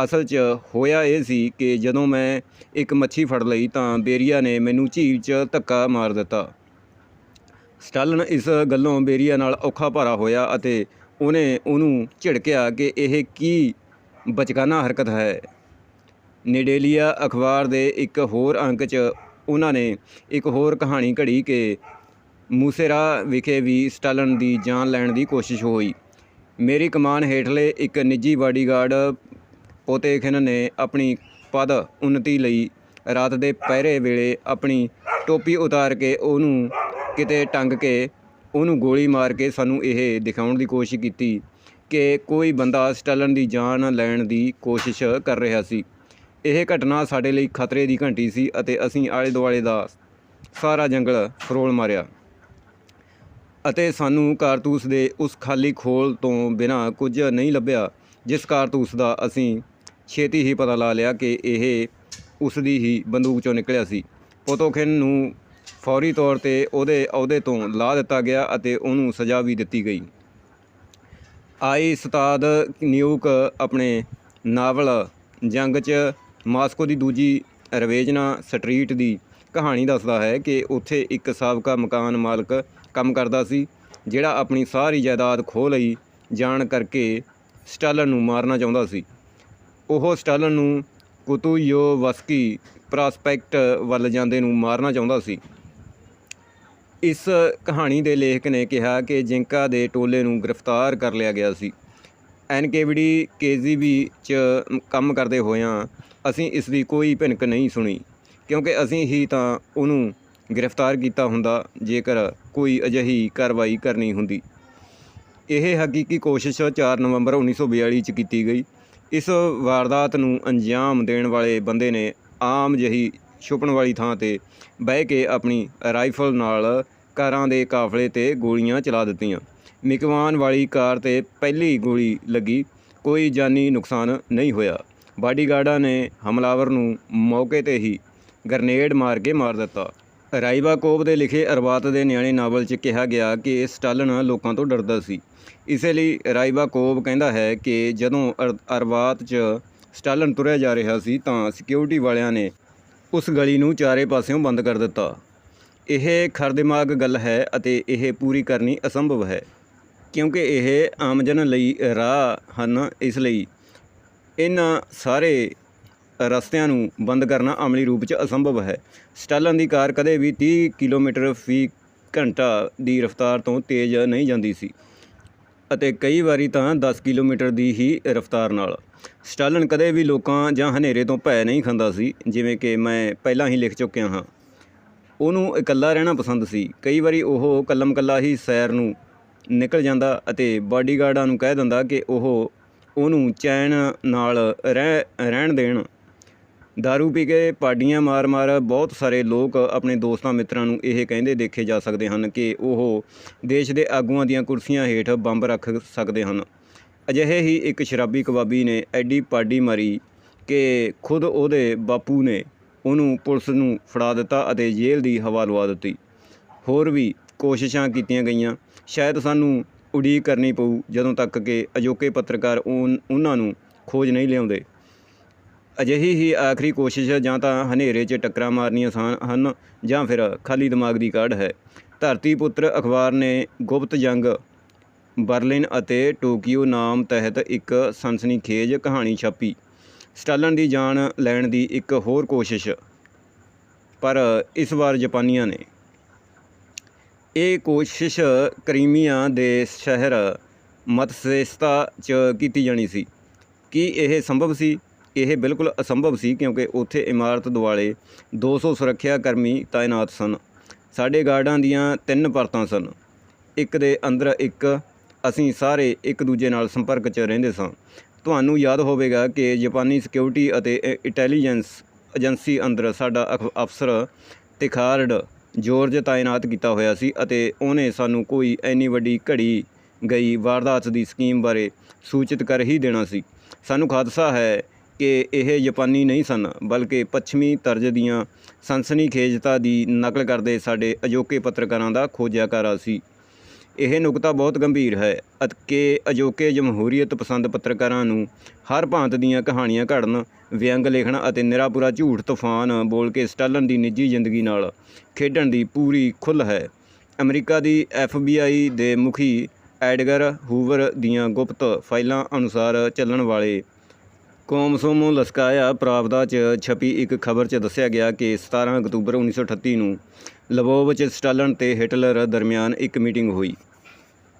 [SPEAKER 1] ਅਸਲ 'ਚ ਹੋਇਆ ਇਹ ਸੀ ਕਿ ਜਦੋਂ ਮੈਂ ਇੱਕ ਮੱਛੀ ਫੜ ਲਈ ਤਾਂ ਬੇਰੀਆ ਨੇ ਮੈਨੂੰ ਝੀਲ 'ਚ ਧੱਕਾ ਮਾਰ ਦਿੱਤਾ। ਸਟਾਲਨ ਇਸ ਗੱਲੋਂ ਬੇਰੀਆ ਨਾਲ ਔਖਾ ਭਾਰਾ ਹੋਇਆ ਅਤੇ ਉਹਨੇ ਉਹਨੂੰ ਝਿੜਕਿਆ ਕਿ ਇਹ ਕੀ ਬਚਕਾਨਾ ਹਰਕਤ ਹੈ। ਨਿਡੇਲੀਆ ਅਖਬਾਰ ਦੇ ਇੱਕ ਹੋਰ ਅੰਕ 'ਚ ਉਹਨਾਂ ਨੇ ਇੱਕ ਹੋਰ ਕਹਾਣੀ ਘੜੀ ਕਿ ਮੂਸੇਰਾ ਵਿਖੇ ਵੀ ਸਟਾਲਨ ਦੀ ਜਾਨ ਲੈਣ ਦੀ ਕੋਸ਼ਿਸ਼ ਹੋਈ। ਮੇਰੀ ਕਮਾਨ ਹੇਠਲੇ ਇੱਕ ਨਿੱਜੀ ਬਾਡੀਗਾਰਡ ਪੋਤੇਖਿਨ ਨੇ ਆਪਣੀ ਪਦ ਉੱਨਤੀ ਲਈ ਰਾਤ ਦੇ ਪਹਿਰੇ ਵੇਲੇ ਆਪਣੀ ਟੋਪੀ ਉਤਾਰ ਕੇ ਉਹਨੂੰ ਕਿਤੇ ਟੰਗ ਕੇ ਉਹਨੂੰ ਗੋਲੀ ਮਾਰ ਕੇ ਸਾਨੂੰ ਇਹ ਦਿਖਾਉਣ ਦੀ ਕੋਸ਼ਿਸ਼ ਕੀਤੀ ਕਿ ਕੋਈ ਬੰਦਾ ਸਟਾਲਿਨ ਦੀ ਜਾਨ ਲੈਣ ਦੀ ਕੋਸ਼ਿਸ਼ ਕਰ ਰਿਹਾ ਸੀ। ਇਹ ਘਟਨਾ ਸਾਡੇ ਲਈ ਖਤਰੇ ਦੀ ਘੰਟੀ ਸੀ ਅਤੇ ਅਸੀਂ ਆਲੇ ਦੁਆਲੇ ਦਾ ਸਾਰਾ ਜੰਗਲ ਫਰੋਲ ਮਾਰਿਆ ਅਤੇ ਸਾਨੂੰ ਕਾਰਤੂਸ ਦੇ ਉਸ ਖਾਲੀ ਖੋਲ ਤੋਂ ਬਿਨਾਂ ਕੁਝ ਨਹੀਂ ਲੱਭਿਆ, ਜਿਸ ਕਾਰਤੂਸ ਦਾ ਅਸੀਂ ਛੇਤੀ ਹੀ ਪਤਾ ਲਾ ਲਿਆ ਕਿ ਇਹ ਉਸ ਦੀ ਹੀ ਬੰਦੂਕ ਚੋਂ ਨਿਕਲਿਆ ਸੀ। ਪੋਤੋਖਿਨ ਨੂੰ ਫੌਰੀ ਤੌਰ ਤੇ ਉਹਦੇ ਅਹੁਦੇ ਤੋਂ ਲਾ ਦਿੱਤਾ ਗਿਆ ਅਤੇ ਉਹਨੂੰ ਸਜ਼ਾ ਵੀ ਦਿੱਤੀ ਗਈ। ਆਈ ਸਤਾਦ ਨਿਊਕ ਆਪਣੇ ਨਾਵਲ ਜੰਗ 'ਚ ਮਾਸਕੋ ਦੀ ਦੂਜੀ ਰਵੇਜਨਾ ਸਟਰੀਟ ਦੀ ਕਹਾਣੀ ਦੱਸਦਾ ਹੈ ਕਿ ਉੱਥੇ ਇੱਕ ਸਾਬਕਾ ਮਕਾਨ ਮਾਲਕ ਕੰਮ ਕਰਦਾ ਸੀ, ਜਿਹੜਾ ਆਪਣੀ ਸਾਰੀ ਜਾਇਦਾਦ ਖੋਹ ਲਈ ਜਾਣ ਕਰਕੇ ਸਟਾਲਨ ਨੂੰ ਮਾਰਨਾ ਚਾਹੁੰਦਾ ਸੀ। ਉਹ ਸਟਾਲਨ ਨੂੰ ਕੁਤੂਯੋਵਸਕੀ ਪ੍ਰਾਸਪੈਕਟ ਵੱਲ ਜਾਂਦੇ ਨੂੰ ਮਾਰਨਾ ਚਾਹੁੰਦਾ ਸੀ। ਇਸ ਕਹਾਣੀ ਦੇ ਲੇਖਕ ਨੇ ਕਿਹਾ ਕਿ ਜਿੰਕਾ ਦੇ ਟੋਲੇ ਨੂੰ ਗ੍ਰਿਫਤਾਰ ਕਰ ਲਿਆ ਗਿਆ ਸੀ। ਐਨਕੇਵੀਡੀ ਕੇਜੀਬੀ ਚ ਕੰਮ ਕਰਦੇ ਹੋਇਆਂ ਅਸੀਂ ਇਸ ਦੀ ਕੋਈ ਭਿਣਕ ਨਹੀਂ ਸੁਣੀ, ਕਿਉਂਕਿ ਅਸੀਂ ਹੀ ਤਾਂ ਉਹਨੂੰ ਗ੍ਰਿਫਤਾਰ ਕੀਤਾ ਹੁੰਦਾ ਜੇਕਰ ਕੋਈ ਅਜਿਹੀ ਕਾਰਵਾਈ ਕਰਨੀ ਹੁੰਦੀ। ਇਹ ਹਕੀਕੀ ਕੋਸ਼ਿਸ਼ 4 ਨਵੰਬਰ 1942 ਚ ਕੀਤੀ ਗਈ। ਇਸ ਵਾਰਦਾਤ ਨੂੰ ਅੰਜਾਮ ਦੇਣ ਵਾਲੇ ਬੰਦੇ ਨੇ ਆਮ ਜਹੀ ਛੁਪਣ ਵਾਲੀ ਥਾਂ ਤੇ ਬਹਿ ਕੇ ਆਪਣੀ ਰਾਈਫਲ ਨਾਲ ਕਾਰਾਂ ਦੇ ਕਾਫਲੇ ਤੇ ਗੋਲੀਆਂ ਚਲਾ ਦਿੱਤੀਆਂ। ਮਿਕਵਾਨ ਵਾਲੀ ਕਾਰ ਤੇ ਪਹਿਲੀ ਗੋਲੀ ਲੱਗੀ, ਕੋਈ ਜਾਨੀ ਨੁਕਸਾਨ ਨਹੀਂ ਹੋਇਆ। ਬਾਡੀਗਾਰਡਾਂ ਨੇ ਹਮਲਾਵਰ ਨੂੰ ਮੌਕੇ ਤੇ ਹੀ ਗ੍ਰਨੇਡ ਮਾਰ ਕੇ ਮਾਰ ਦਿੱਤਾ। ਰਾਈਬਾਕੋਵ ਦੇ ਲਿਖੇ ਅਰਬਾਤ ਦੇ ਨਿਆਣੇ ਨਾਵਲ 'ਚ ਕਿਹਾ ਗਿਆ ਕਿ ਸਟਾਲਨ ਲੋਕਾਂ ਤੋਂ ਡਰਦਾ ਸੀ। ਇਸੇ ਲਈ ਰਾਈਬਾਕੋਵ ਕਹਿੰਦਾ ਹੈ ਕਿ ਜਦੋਂ ਅਰ- ਅਰਬਾਤ 'ਚ ਸਟਾਲਨ ਤੁਰਿਆ ਜਾ ਰਿਹਾ ਸੀ ਤਾਂ ਸਿਕਿਉਰਿਟੀ ਵਾਲਿਆਂ ਨੇ ਉਸ ਗਲੀ ਨੂੰ ਚਾਰੇ ਪਾਸਿਓਂ ਬੰਦ ਕਰ ਦਿੱਤਾ। ਇਹ ਖਰਦਿਮਾਗ ਗੱਲ ਹੈ ਅਤੇ ਇਹ ਪੂਰੀ ਕਰਨੀ ਅਸੰਭਵ ਹੈ, ਕਿਉਂਕਿ ਇਹ ਆਮਜਨ ਲਈ ਰਾਹ ਹਨ, ਇਸ ਲਈ ਇਹਨਾਂ ਸਾਰੇ ਰਸਤਿਆਂ ਨੂੰ ਬੰਦ ਕਰਨਾ ਅਮਲੀ ਰੂਪ 'ਚ ਅਸੰਭਵ ਹੈ। ਸਟਾਲਨ ਦੀ ਕਾਰ ਕਦੇ ਵੀ 30 ਕਿਲੋਮੀਟਰ ਫੀ ਘੰਟਾ ਦੀ ਰਫ਼ਤਾਰ ਤੋਂ ਤੇਜ਼ ਨਹੀਂ ਜਾਂਦੀ ਸੀ। ਅਤੇ ਕਈ ਵਾਰੀ ਤਾਂ 10 ਕਿਲੋਮੀਟਰ ਦੀ ਹੀ ਰਫ਼ਤਾਰ ਨਾਲ। ਸਟਾਲਨ ਕਦੇ ਵੀ ਲੋਕਾਂ ਜਾਂ ਹਨੇਰੇ ਤੋਂ ਭੈ ਨਹੀਂ ਖਾਂਦਾ ਸੀ, ਜਿਵੇਂ ਕਿ ਮੈਂ ਪਹਿਲਾਂ ਹੀ ਲਿਖ ਚੁੱਕਿਆ ਹਾਂ। ਉਹਨੂੰ ਇਕੱਲਾ ਰਹਿਣਾ ਪਸੰਦ ਸੀ। ਕਈ ਵਾਰੀ ਉਹ ਕੱਲਮ ਕੱਲਾ ਹੀ ਸੈਰ ਨੂੰ ਨਿਕਲ ਜਾਂਦਾ ਅਤੇ ਬਾਡੀਗਾਰਡਾਂ ਨੂੰ ਕਹਿ ਦਿੰਦਾ ਕਿ ਉਹ ਉਹਨੂੰ ਚੈਨ ਨਾਲ ਰਹਿ, ਰਹਿਣ ਦੇਣ। ਦਾਰੂ ਪੀ ਕੇ ਪਾਡੀਆਂ ਮਾਰ-ਮਾਰ ਬਹੁਤ ਸਾਰੇ ਲੋਕ ਆਪਣੇ ਦੋਸਤਾਂ ਮਿੱਤਰਾਂ ਨੂੰ ਇਹ ਕਹਿੰਦੇ ਦੇਖੇ ਜਾ ਸਕਦੇ ਹਨ ਕਿ ਉਹ ਦੇਸ਼ ਦੇ ਆਗੂਆਂ ਦੀਆਂ ਕੁਰਸੀਆਂ ਹੇਠ ਬੰਬ ਰੱਖ ਸਕਦੇ ਹਨ ਅਜਿਹੇ ਹੀ ਇੱਕ ਸ਼ਰਾਬੀ ਕਬਾਬੀ ਨੇ ਐਡੀ ਪਾਡੀ ਮਾਰੀ ਕਿ ਖੁਦ ਉਹਦੇ ਬਾਪੂ ਨੇ ਉਹਨੂੰ ਪੁਲਿਸ ਨੂੰ ਫੜਾ ਦਿੱਤਾ ਅਤੇ ਜੇਲ੍ਹ ਦੀ ਹਵਾ ਲਵਾ ਦਿੱਤੀ ਹੋਰ ਵੀ ਕੋਸ਼ਿਸ਼ਾਂ ਕੀਤੀਆਂ ਗਈਆਂ ਸ਼ਾਇਦ ਸਾਨੂੰ ਉਡੀਕ ਕਰਨੀ ਪਊ ਜਦੋਂ ਤੱਕ ਕਿ ਅਜੋਕੇ ਪੱਤਰਕਾਰ ਉਨ- ਉਹਨਾਂ ਨੂੰ ਖੋਜ ਨਹੀਂ ਲਿਆਉਂਦੇ ਅਜਿਹੀ ਹੀ ਆਖਰੀ ਕੋਸ਼ਿਸ਼ ਜਾਂ ਤਾਂ ਹਨੇਰੇ 'ਚ ਟੱਕਰਾਂ ਮਾਰਨੀਆਂ ਸਾਨ ਹਨ ਜਾਂ ਫਿਰ ਖਾਲੀ ਦਿਮਾਗ ਦੀ ਕਾਢ ਹੈ। ਧਰਤੀ ਪੁੱਤਰ ਅਖਬਾਰ ਨੇ ਗੁਪਤ ਜੰਗ, ਬਰਲਿਨ ਅਤੇ ਟੋਕੀਓ ਨਾਮ ਤਹਿਤ ਇੱਕ ਸਨਸਨੀਖੇਜ ਕਹਾਣੀ ਛਾਪੀ। ਸਟਾਲਨ ਦੀ ਜਾਨ ਲੈਣ ਦੀ ਇੱਕ ਹੋਰ ਕੋਸ਼ਿਸ਼, ਪਰ ਇਸ ਵਾਰ ਜਾਪਾਨੀਆਂ ਨੇ। ਇਹ ਕੋਸ਼ਿਸ਼ ਕਰੀਮੀਆ ਦੇ ਸ਼ਹਿਰ ਮਤਸੇਸਤਾ 'ਚ ਕੀਤੀ ਜਾਣੀ ਸੀ। ਕੀ ਇਹ ਸੰਭਵ ਸੀ? ਇਹ ਬਿਲਕੁਲ ਅਸੰਭਵ ਸੀ ਕਿਉਂਕਿ ਉੱਥੇ ਇਮਾਰਤ ਦੁਆਲੇ 200 ਸੁਰੱਖਿਆ ਕਰਮੀ ਤਾਇਨਾਤ ਸਨ। ਸਾਡੇ ਗਾਰਡਾਂ ਦੀਆਂ ਤਿੰਨ ਪਰਤਾਂ ਸਨ। ਇੱਕ ਦੇ ਅੰਦਰ ਇੱਕ, ਅਸੀਂ ਸਾਰੇ ਇੱਕ ਦੂਜੇ ਨਾਲ ਸੰਪਰਕ 'ਚ ਰਹਿੰਦੇ ਸਾਂ। ਤੁਹਾਨੂੰ ਯਾਦ ਹੋਵੇਗਾ ਕਿ ਜਾਪਾਨੀ ਸਿਕਿਉਰਿਟੀ ਅਤੇ ਇ- ਇੰਟੈਲੀਜੈਂਸ ਏਜੰਸੀ ਅੰਦਰ ਸਾਡਾ ਅਖ- ਅਫਸਰ ਤਿਖਾਰਡ ਜੋਰਜ ਤਾਇਨਾਤ ਕੀਤਾ ਹੋਇਆ ਸੀ ਅਤੇ ਉਹਨੇ ਸਾਨੂੰ ਕੋਈ ਐਨੀ ਵੱਡੀ ਘੜੀ ਗਈ ਵਾਰਦਾਤ ਦੀ ਸਕੀਮ ਬਾਰੇ ਸੂਚਿਤ ਕਰ ਹੀ ਦੇਣਾ ਸੀ। ਸਾਨੂੰ ਖਾਦਸਾ ਹੈ ਕਿ ਇਹ ਜਾਪਾਨੀ ਨਹੀਂ ਸਨ, ਬਲਕਿ ਪੱਛਮੀ ਤਰਜ਼ ਦੀਆਂ ਸਨਸਨੀਖੇਜਤਾ ਦੀ ਨਕਲ ਕਰਦੇ ਸਾਡੇ ਅਜੋਕੇ ਪੱਤਰਕਾਰਾਂ ਦਾ ਖੋਜਿਆਕਾਰਾ ਸੀ। ਇਹ ਨੁਕਤਾ ਬਹੁਤ ਗੰਭੀਰ ਹੈ ਅਤੇ ਕਿ ਅਜੋਕੇ ਜਮਹੂਰੀਅਤ ਪਸੰਦ ਪੱਤਰਕਾਰਾਂ ਨੂੰ ਹਰ ਭਾਂਤ ਦੀਆਂ ਕਹਾਣੀਆਂ ਘੜਨ, ਵਿਅੰਗ ਲਿਖਣ ਅਤੇ ਨਿਰਾਪੁਰਾ ਝੂਠ ਤੂਫਾਨ ਬੋਲ ਕੇ ਸਟਾਲਨ ਦੀ ਨਿੱਜੀ ਜ਼ਿੰਦਗੀ ਨਾਲ ਖੇਡਣ ਦੀ ਪੂਰੀ ਖੁੱਲ੍ਹ ਹੈ। ਅਮਰੀਕਾ ਦੀ ਐਫਬੀਆਈ ਦੇ ਮੁਖੀ ਐਡਗਰ ਹੂਵਰ ਦੀਆਂ ਗੁਪਤ ਫਾਈਲਾਂ ਅਨੁਸਾਰ ਚੱਲਣ ਵਾਲੇ ਕੋਮਸੋਮੋ ਲਸਕਾਇਆ ਪ੍ਰਾਪਦਾ 'ਚ ਛਪੀ ਇੱਕ ਖਬਰ 'ਚ ਦੱਸਿਆ ਗਿਆ ਕਿ 17 ਅਕਤੂਬਰ 1938 ਨੂੰ ਲਵੋਵ 'ਚ ਸਟਾਲਨ ਤੇ ਹਿਟਲਰ ਦਰਮਿਆਨ ਇੱਕ ਮੀਟਿੰਗ ਹੋਈ।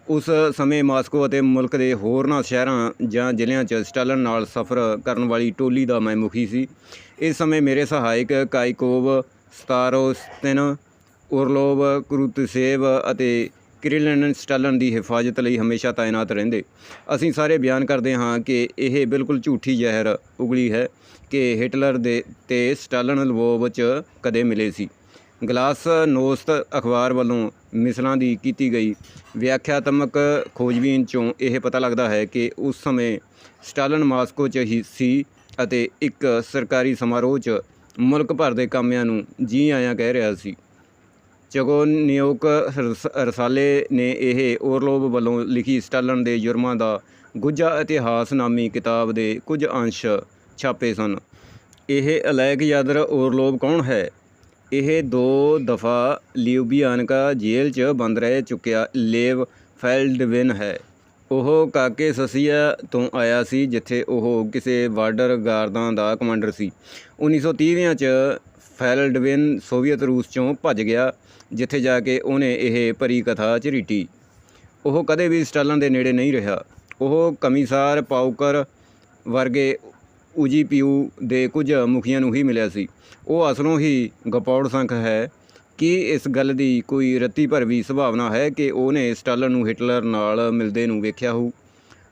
[SPEAKER 1] ਉਸ ਸਮੇਂ ਮਾਸਕੋ ਅਤੇ ਮੁਲਕ ਦੇ ਹੋਰਨਾਂ ਸ਼ਹਿਰਾਂ ਜਾਂ ਜ਼ਿਲ੍ਹਿਆਂ 'ਚ ਸਟਾਲਨ ਨਾਲ ਸਫ਼ਰ ਕਰਨ ਵਾਲੀ ਟੋਲੀ ਦਾ ਮੈਂ ਮੁਖੀ ਸੀ। ਇਸ ਸਮੇਂ ਮੇਰੇ ਸਹਾਇਕ ਕਾਇਕੋਵ, ਸਤਾਰੋਸਤਿਨ, ਉਰਲੋਵ, ਕਰੂਤਸੇਵ ਅਤੇ ਕਿਰਿਲਨ ਸਟਾਲਨ ਦੀ ਹਿਫਾਜ਼ਤ ਲਈ ਹਮੇਸ਼ਾ ਤਾਇਨਾਤ ਰਹਿੰਦੇ। ਅਸੀਂ ਸਾਰੇ ਬਿਆਨ ਕਰਦੇ ਹਾਂ ਕਿ ਇਹ ਬਿਲਕੁਲ ਝੂਠੀ ਜ਼ਹਿਰ ਉਗਲੀ ਹੈ ਕਿ ਹਿਟਲਰ ਦੇ ਤੇ ਸਟਾਲਨ ਲਵੋਵ 'ਚ ਕਦੇ ਮਿਲੇ ਸੀ। ਗਲਾਸ ਨੋਸਤ ਅਖਬਾਰ ਵੱਲੋਂ ਮਿਸਲਾਂ ਦੀ ਕੀਤੀ ਗਈ ਵਿਆਖਿਆਤਮਕ ਖੋਜਬੀਨ 'ਚੋਂ ਇਹ ਪਤਾ ਲੱਗਦਾ ਹੈ ਕਿ ਉਸ ਸਮੇਂ ਸਟਾਲਨ ਮਾਸਕੋ 'ਚ ਹੀ ਸੀ ਅਤੇ ਇੱਕ ਸਰਕਾਰੀ ਸਮਾਰੋਹ 'ਚ ਮੁਲਕ ਭਰ ਦੇ ਕਾਮਿਆਂ ਨੂੰ ਜੀ ਆਇਆਂ ਕਹਿ ਰਿਹਾ ਸੀ। ਚਗੋਨਿਓਕ ਰਸ- ਰਸਾਲੇ ਨੇ ਇਹ ਓਰਲੋਬ ਵੱਲੋਂ ਲਿਖੀ ਸਟਾਲਨ ਦੇ ਜੁਰਮਾਂ ਦਾ ਗੁੱਝਾ ਇਤਿਹਾਸ ਨਾਮੀ ਕਿਤਾਬ ਦੇ ਕੁਝ ਅੰਸ਼ ਛਾਪੇ ਸਨ। ਇਹ ਅਲੈਕ ਯਾਦਰ ਓਰਲੋਵ ਕੌਣ ਹੈ? ਇਹ ਦੋ ਦਫਾ ਲਿਊਬੀਆਨਕਾ ਜੇਲ੍ਹ 'ਚ ਬੰਦ ਰਹਿ ਚੁੱਕਿਆ ਲੇਵ ਫੈਲਡਵਿਨ ਹੈ। ਉਹ ਕਾਕੇ ਸਸੀਆ ਤੋਂ ਆਇਆ ਸੀ ਜਿੱਥੇ ਉਹ ਕਿਸੇ ਬਾਰਡਰ ਗਾਰਦਾਂ ਦਾ ਕਮਾਂਡਰ ਸੀ। 1930ਵਿਆਂ 'ਚ ਫੈਲਡਵਿਨ ਸੋਵੀਅਤ ਰੂਸ 'ਚੋਂ ਭੱਜ ਗਿਆ, ਜਿੱਥੇ ਜਾ ਕੇ ਉਹਨੇ ਇਹ ਭਰੀ ਕਥਾ ਝਰੀਟੀ ਉਹ ਕਦੇ ਵੀ ਸਟਾਲਨ ਦੇ ਨੇੜੇ ਨਹੀਂ ਰਿਹਾ। ਉਹ ਕਮਿਸਾਰ ਪਾਉਕਰ ਵਰਗੇ ਊਜੀਪੀਯੂ ਦੇ ਕੁਝ ਮੁਖੀਆਂ ਨੂੰ ਹੀ ਮਿਲਿਆ ਸੀ। ਉਹ ਅਸਲੋਂ ਹੀ ਗਪੌੜ ਸੰਖ ਹੈ। ਕਿ ਇਸ ਗੱਲ ਦੀ ਕੋਈ ਰੱਤੀ ਭਰ ਵੀ ਸੰਭਾਵਨਾ ਹੈ ਕਿ ਉਹਨੇ ਸਟਾਲਨ ਨੂੰ ਹਿਟਲਰ ਨਾਲ ਮਿਲਦੇ ਨੂੰ ਵੇਖਿਆ ਹੋਊ?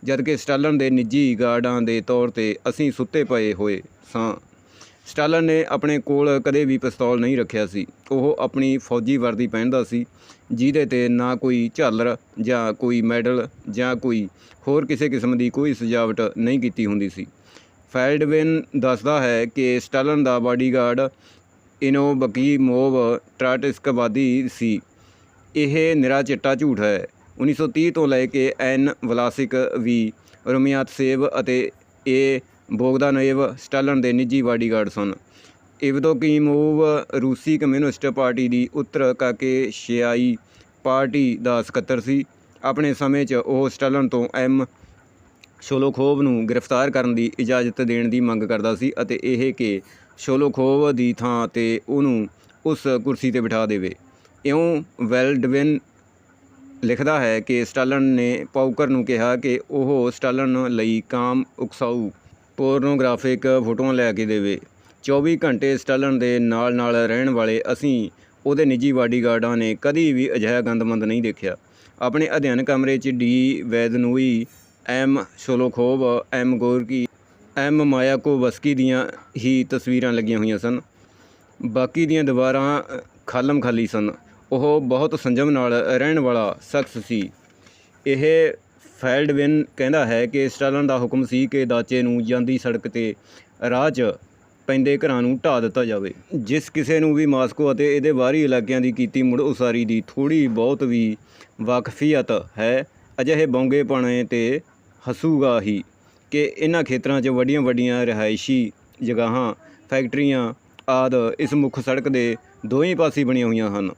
[SPEAKER 1] ਜਦਕਿ ਸਟਾਲਨ ਦੇ ਨਿੱਜੀ ਗਾਰਡਾਂ ਦੇ ਤੌਰ ਤੇ ਅਸੀਂ ਸੁੱਤੇ ਪਏ ਹੋਏ ਸਾਂ। ਸਟਾਲਨ ਨੇ ਆਪਣੇ ਕੋਲ ਕਦੇ ਵੀ ਪਿਸਤੌਲ ਨਹੀਂ ਰੱਖਿਆ ਸੀ। ਉਹ ਆਪਣੀ ਫੌਜੀ ਵਰਦੀ ਪਹਿਨਦਾ ਸੀ, ਜਿਹਦੇ ਤੇ ਨਾ ਕੋਈ ਝਾਲਰ ਜਾਂ ਕੋਈ ਮੈਡਲ ਜਾਂ ਕੋਈ ਹੋਰ ਕਿਸੇ ਕਿਸਮ ਦੀ ਕੋਈ ਸਜਾਵਟ ਨਹੀਂ ਕੀਤੀ ਹੁੰਦੀ ਸੀ। ਫੈਲਡਵਿਨ ਦੱਸਦਾ ਹੈ ਕਿ ਸਟਾਲਨ ਦਾ ਬਾਡੀਗਾਰਡ ਇਨੋਬਕੀਮੋਵ ਟਰਾਟਿਸਕਵਾਦੀ ਸੀ। ਇਹ ਨਿਰਾ ਚਿੱਟਾ ਝੂਠ ਹੈ। 1930 ਤੋਂ ਲੈ ਕੇ ਐਨ ਵਲਾਸਿਕ ਵੀ ਰੋਮੀਆਤਸੇਵ ਅਤੇ ਏ ਬੋਗਦਾਨੇਵ ਸਟਾਲਨ ਦੇ ਨਿੱਜੀ ਬਾਡੀਗਾਰਡ ਸਨ। ਇਵਦੋਕੀਮੋਵ ਰੂਸੀ ਕਮਿਊਨਿਸਟ ਪਾਰਟੀ ਦੀ ਉੱਤਰ ਕਾਕੇਸ਼ਿਆਈ ਪਾਰਟੀ ਦਾ ਸਕੱਤਰ ਸੀ। ਆਪਣੇ ਸਮੇਂ 'ਚ ਉਹ ਸਟਾਲਨ ਤੋਂ ਐਮ ਸ਼ੋਲੋਖੋਵ ਨੂੰ ਗ੍ਰਿਫਤਾਰ ਕਰਨ ਦੀ ਇਜਾਜ਼ਤ ਦੇਣ ਦੀ ਮੰਗ ਕਰਦਾ ਸੀ ਅਤੇ ਇਹ ਕਿ ਸ਼ੋਲੋਖੋਵ ਦੀ ਥਾਂ ਤੇ ਉਹਨੂੰ ਉਸ ਕੁਰਸੀ ਤੇ ਬਿਠਾ ਦੇਵੇ। ਇਉਂ ਵੈਲਡਵਿਨ ਲਿਖਦਾ ਹੈ ਕਿ ਸਟਾਲਨ ਨੇ ਪਾਉਕਰ ਨੂੰ ਕਿਹਾ ਕਿ ਉਹ ਸਟਾਲਨ ਲਈ ਕਾਮ ਉਕਸਾਊ। ਪੋਰਨੋਗ੍ਰਾਫਿਕ ਫੋਟੋਆਂ ਲੈ ਕੇ ਦੇਵੇ। 24 ਘੰਟੇ ਸਟਾਲਨ ਦੇ ਨਾਲ ਨਾਲ ਰਹਿਣ ਵਾਲੇ ਅਸੀਂ ਉਹਦੇ ਨਿੱਜੀ ਬਾਡੀਗਾਰਡਾਂ ਨੇ ਕਦੀ ਵੀ ਅਜਿਹਾ ਗੰਦਮੰਦ ਨਹੀਂ ਦੇਖਿਆ। ਆਪਣੇ ਅਧਿਐਨ ਕਮਰੇ 'ਚ D ਵੈਦਨੂਈ, M Sholokhov, M Gorky, M Mayakovsky ਦੀਆਂ ਹੀ ਤਸਵੀਰਾਂ ਲੱਗੀਆਂ ਹੋਈਆਂ ਸਨ। ਬਾਕੀ ਦੀਆਂ ਦੀਵਾਰਾਂ ਖਾਲਮ ਖਾਲੀ ਸਨ। ਉਹ ਬਹੁਤ ਸੰਜਮ ਨਾਲ ਰਹਿਣ ਵਾਲਾ ਸ਼ਖਸ ਸੀ। ਇਹ ਫੈਲਡਵਿਨ ਕਹਿੰਦਾ ਹੈ ਕਿ ਸਟਾਲਨ ਦਾ ਹੁਕਮ ਸੀ ਕਿ ਦਾਚੇ ਨੂੰ ਜਾਂਦੀ ਸੜਕ ਤੇ ਰਾਹ 'ਚ ਪੈਂਦੇ ਘਰਾਂ ਨੂੰ ਢਾਹ ਦਿੱਤਾ ਜਾਵੇ। ਜਿਸ ਕਿਸੇ ਨੂੰ ਵੀ ਮਾਸਕੋ ਅਤੇ ਇਹਦੇ ਬਾਹਰੀ ਇਲਾਕਿਆਂ ਦੀ ਕੀਤੀ ਮੁੜ ਉਸਾਰੀ ਦੀ ਥੋੜੀ ਬਹੁਤ ਵੀ ਵਾਕਫੀਅਤ ਹੈ, ਅਜਿਹੇ ਬੌਂਗੇ ਬੌਂਗੇਪਣੇ ਤੇ ਹਸੂਗਾ ਹੀ ਕਿ ਇਹਨਾਂ ਖੇਤਰਾਂ 'ਚ ਵੱਡੀਆਂ ਵੱਡੀਆਂ ਰਿਹਾਇਸ਼ੀ ਜਗਾਹਾਂ ਫੈਕਟਰੀਆਂ ਆਦ ਇਸ ਮੁੱਖ ਸੜਕ ਦੇ ਦੋਵੇਂ ਪਾਸੇ ਬਣੀਆਂ ਹੋਈਆਂ ਹਨ।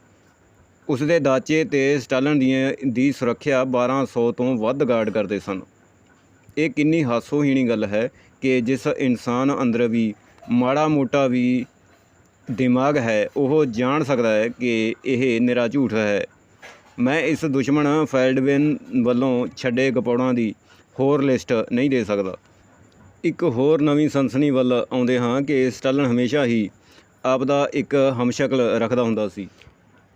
[SPEAKER 1] ਉਸ ਦੇ ਦਾਚੇ ਤੇ ਸਟਾਲਨ ਦੀਆਂ ਦੀ ਸੁਰੱਖਿਆ 1200 ਤੋਂ ਵੱਧ ਗਾਰਡ ਕਰਦੇ ਸਨ। ਇਹ ਕਿੰਨੀ ਹਾਸੋਹੀਣੀ ਗੱਲ ਹੈ ਕਿ ਜਿਸ ਇਨਸਾਨ ਅੰਦਰ ਵੀ ਮਾੜਾ ਮੋਟਾ ਵੀ ਦਿਮਾਗ ਹੈ, ਉਹ ਜਾਣ ਸਕਦਾ ਹੈ ਕਿ ਇਹ ਨਿਰਾ ਝੂਠ ਹੈ। ਮੈਂ ਇਸ ਦੁਸ਼ਮਣ ਫੈਲਡਵਿਨ ਵੱਲੋਂ ਛੱਡੇ ਗਪੌੜਾਂ ਦੀ ਹੋਰ ਲਿਸਟ ਨਹੀਂ ਦੇ ਸਕਦਾ। ਇੱਕ ਹੋਰ ਨਵੀਂ ਸੰਸਨੀ ਵੱਲ ਆਉਂਦੇ ਹਾਂ ਕਿ ਸਟਾਲਨ ਹਮੇਸ਼ਾ ਹੀ ਆਪਦਾ ਇੱਕ ਹਮਸ਼ਕਲ ਰੱਖਦਾ ਹੁੰਦਾ ਸੀ।